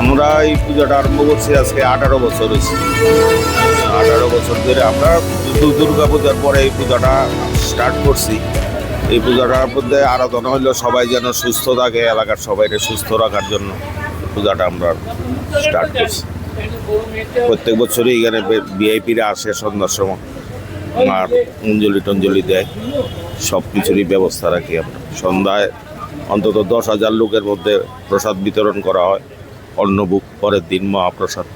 আমরা এই পুজোটা আরম্ভ করছি আজকে আঠারো বছর হয়েছে। আঠারো বছর ধরে আমরা দুর্গা পূজার পরে এই পূজাটা স্টার্ট করছি। এই পূজাটার মধ্যে আরাধনা হইল সবাই যেন সুস্থ থাকে, এলাকার সবাইকে সুস্থ রাখার জন্য পূজাটা আমরা স্টার্ট করছি। প্রত্যেক বছরই এখানে ভিআইপিরা আসে সন্ধ্যার সময়। আর অঞ্জলি টঞ্জলি দেয়। সব কিছুরই ব্যবস্থা রাখি আমরা। সন্ধ্যায় অন্তত দশ হাজার লোকের মধ্যে প্রসাদ বিতরণ করা হয়। অন্নভোগ পরের দিন মহাপ্রসাদ।